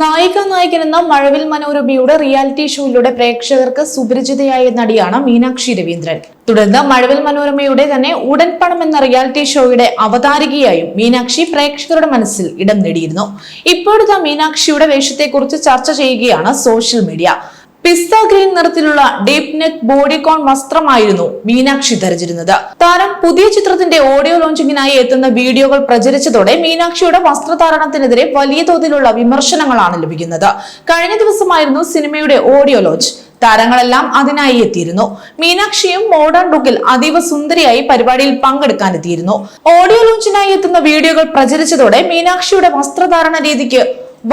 നായിക നായകൻ എന്ന മഴവിൽ മനോരമയുടെ റിയാലിറ്റി ഷോയിലൂടെ പ്രേക്ഷകർക്ക് സുപരിചിതയായ നടിയാണ് മീനാക്ഷി രവീന്ദ്രൻ. തുടർന്ന് മഴവിൽ മനോരമയുടെ തന്നെ ഉടൻ പണം എന്ന റിയാലിറ്റി ഷോയുടെ അവതാരികയായും മീനാക്ഷി പ്രേക്ഷകരുടെ മനസ്സിൽ ഇടം നേടിയിരുന്നു. ഇപ്പോഴത്തെ മീനാക്ഷിയുടെ വേഷത്തെക്കുറിച്ച് ചർച്ച ചെയ്യുകയാണ് സോഷ്യൽ മീഡിയ പിസ്ത ഗ്രീൻ നിറത്തിലുള്ള ഡീപ് നെക്ക് ബോഡികോൺ വസ്ത്രമായിരുന്നു മീനാക്ഷി ധരിച്ചിരുന്നത്. താരം പുതിയ ചിത്രത്തിന്റെ ഓഡിയോ ലോഞ്ചിങ്ങിനായി എത്തുന്ന വീഡിയോകൾ പ്രചരിച്ചതോടെ മീനാക്ഷിയുടെ വസ്ത്രധാരണത്തിനെതിരെ വലിയ തോതിലുള്ള വിമർശനങ്ങളാണ് ലഭിക്കുന്നത്. കഴിഞ്ഞ ദിവസമായിരുന്നു സിനിമയുടെ ഓഡിയോ ലോഞ്ച്. താരങ്ങളെല്ലാം അതിനായി എത്തിയിരുന്നു. മീനാക്ഷിയും മോഡേൺ ലുക്കിൽ അതീവ സുന്ദരിയായി പരിപാടിയിൽ പങ്കെടുക്കാൻ എത്തിയിരുന്നു ഓഡിയോ ലോഞ്ചിനായി എത്തുന്ന വീഡിയോകൾ പ്രചരിച്ചതോടെ മീനാക്ഷിയുടെ വസ്ത്രധാരണ രീതിക്ക്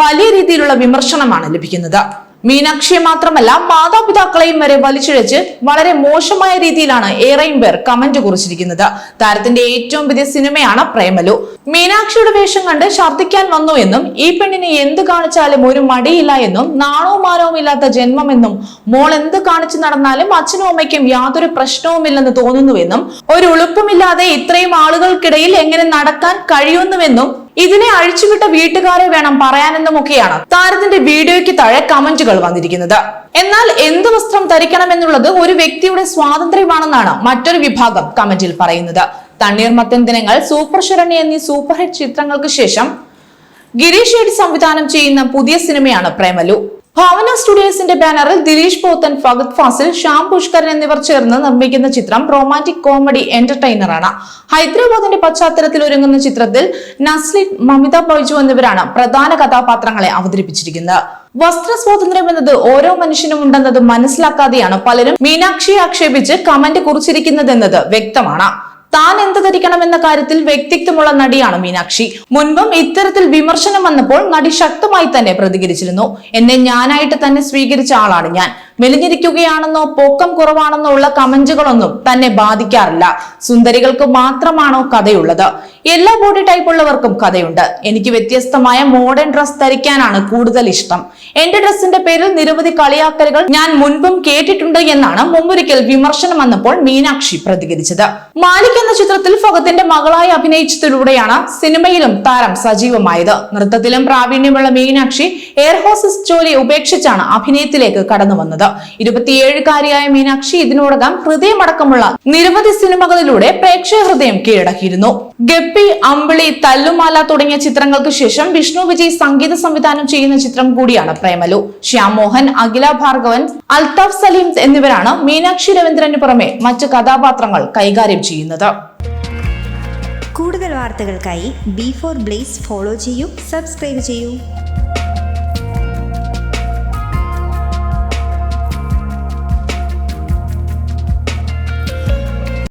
വലിയ രീതിയിലുള്ള വിമർശനമാണ് ലഭിക്കുന്നത്. മീനാക്ഷിയെ മാത്രമല്ല മാതാപിതാക്കളെയും വരെ വലിച്ചിഴച്ച് വളരെ മോശമായ രീതിയിലാണ് ഏറെയും പേർ കമന്റ് കുറിച്ചിരിക്കുന്നത്. താരത്തിന്റെ ഏറ്റവും പുതിയ സിനിമയാണ് പ്രേമലു. മീനാക്ഷിയുടെ വേഷം കണ്ട് ഛർദ്ദിക്കാൻ വന്നു എന്നും ഈ പെണ്ണിനെ എന്ത് കാണിച്ചാലും ഒരു മടിയില്ല എന്നും നാണവും മാനവും ഇല്ലാത്ത ജന്മമെന്നും മോൾ എന്ത് കാണിച്ചു നടന്നാലും അച്ഛനും അമ്മയ്ക്കും യാതൊരു പ്രശ്നവുമില്ലെന്ന് തോന്നുന്നുവെന്നും ഒരു ഉളുപ്പുമില്ലാതെ ഇത്രയും ആളുകൾക്കിടയിൽ എങ്ങനെ നടക്കാൻ കഴിയുന്നുവെന്നും ഇതിനെ അഴിച്ചുവിട്ട വീട്ടുകാരെ വേണം പറയാനെന്നുമൊക്കെയാണ് താരത്തിന്റെ വീഡിയോയ്ക്ക് താഴെ കമന്റുകൾ വന്നിരിക്കുന്നത്. എന്നാൽ എന്ത് വസ്ത്രം ധരിക്കണമെന്നുള്ളത് ഒരു വ്യക്തിയുടെ സ്വാതന്ത്ര്യമാണെന്നാണ് മറ്റൊരു വിഭാഗം കമന്റിൽ പറയുന്നത്. തണ്ണീർമത്തൻ ദിനങ്ങൾ സൂപ്പർ ശരണ്യ എന്നീ സൂപ്പർ ഹിറ്റ് ചിത്രങ്ങൾക്ക് ശേഷം ഗിരീഷ് ഷെട്ടി സംവിധാനം ചെയ്യുന്ന പുതിയ സിനിമയാണ് പ്രേമലു. ഭാവന സ്റ്റുഡിയോസിന്റെ ബാനറിൽ ദിലീഷ് പോത്തൻ ഫഗത് ഫാസിൽ ശ്യാം പുഷ്കരൻ എന്നിവർ ചേർന്ന് നിർമ്മിക്കുന്ന ചിത്രം റൊമാന്റിക് കോമഡി എന്റർടൈനർ ആണ്. ഹൈദരാബാദിന്റെ പശ്ചാത്തലത്തിൽ ഒരുങ്ങുന്ന ചിത്രത്തിൽ നസ്ലിൻ മമിത ബൈജു എന്നിവരാണ് പ്രധാന കഥാപാത്രങ്ങളെ അവതരിപ്പിച്ചിരിക്കുന്നത്. വസ്ത്ര സ്വാതന്ത്ര്യം എന്നത് ഓരോ മനുഷ്യനും ഉണ്ടെന്നത് മനസ്സിലാക്കാതെയാണ് പലരും മീനാക്ഷിയെ ആക്ഷേപിച്ച് കമന്റ് കുറിച്ചിരിക്കുന്നതെന്നത് വ്യക്തമാണ്. താൻ എന്ത് ധരിക്കണമെന്ന കാര്യത്തിൽ വ്യക്തിത്വമുള്ള നടിയാണ് മീനാക്ഷി. മുൻപും ഇത്തരത്തിൽ വിമർശനം വന്നപ്പോൾ നടി ശക്തമായി തന്നെ പ്രതികരിച്ചിരുന്നു. എന്നെ ഞാനായിട്ട് തന്നെ സ്വീകരിച്ച ആളാണ് ഞാൻ. മെലിഞ്ഞിരിക്കുകയാണെന്നോ പൊക്കം കുറവാണെന്നോ ഉള്ള കമന്റുകളൊന്നും തന്നെ ബാധിക്കാറില്ല. സുന്ദരികൾക്ക് മാത്രമാണോ കഥയുള്ളത്? എല്ലാ ബോഡി ടൈപ്പ് ഉള്ളവർക്കും കഥയുണ്ട്. എനിക്ക് വ്യത്യസ്തമായ മോഡേൺ ഡ്രസ് ധരിക്കാനാണ് കൂടുതൽ ഇഷ്ടം. എന്റെ ഡ്രസ്സിന്റെ പേരിൽ നിരവധി കളിയാക്കലുകൾ ഞാൻ മുൻപും കേട്ടിട്ടുണ്ട് എന്നാണ് മുമ്പൊരിക്കൽ വിമർശനം വന്നപ്പോൾ മീനാക്ഷി പ്രതികരിച്ചത്. മാലിക് എന്ന ചിത്രത്തിൽ ഫഹത്തിന്റെ മകളായി അഭിനയിച്ചതിലൂടെയാണ് സിനിമയിലും താരം സജീവമായത്. നൃത്തത്തിലും പ്രാവീണ്യമുള്ള മീനാക്ഷി എയർ ഹോസ്റ്റസ് ജോലി ഉപേക്ഷിച്ചാണ് അഭിനയത്തിലേക്ക് കടന്നു വന്നത്. ഇരുപത്തിയേഴുകാരിയായ മീനാക്ഷി ഇതിനോടകം ഹൃദയമടക്കമുള്ള നിരവധി സിനിമകളിലൂടെ പ്രേക്ഷക ഹൃദയം കീഴടക്കിയിരുന്നു. ഗപ്പി അമ്പിളി തല്ലുമാല തുടങ്ങിയ ചിത്രങ്ങൾക്ക് ശേഷം വിഷ്ണു വിജയ് സംഗീത സംവിധാനം ചെയ്യുന്ന ചിത്രം കൂടിയാണ് പ്രേമലു. ശ്യാം മോഹൻ അഖില ഭാർഗവൻ അൽതാഫ് സലീം എന്നിവരാണ് മീനാക്ഷി രവീന്ദ്രന് പുറമെ മറ്റ് കഥാപാത്രങ്ങൾ കൈകാര്യം ചെയ്യുന്നത്. കൂടുതൽ വാർത്തകൾക്കായി ബി ഫോർ ബ്ലേസ് ഫോളോ ചെയ്യൂ സബ്സ്ക്രൈബ് ചെയ്യൂ.